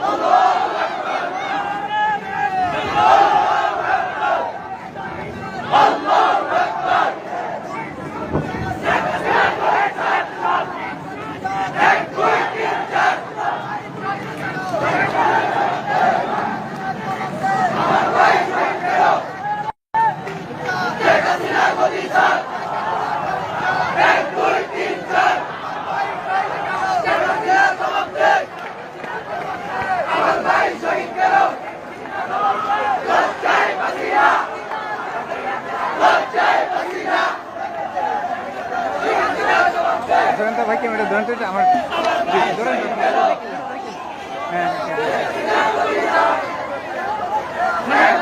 Allah! ভাই camera ধরেন তো এটা আমার ধরেন হ্যাঁ হ্যাঁ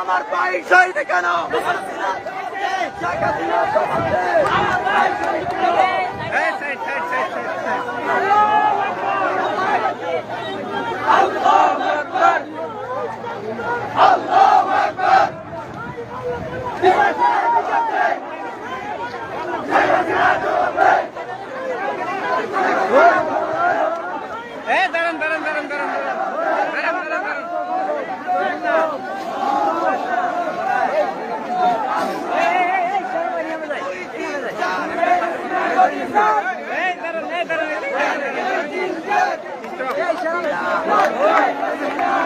আমার ভাই শহীদ কেন? সাইড সাইড সাইড সাইড এই দাঁড়ান দাঁড়ান দাঁড়ান দাঁড়ান দাঁড়ান দাঁড়ান দাঁড়ান এই দাঁড়ান এই দাঁড়ান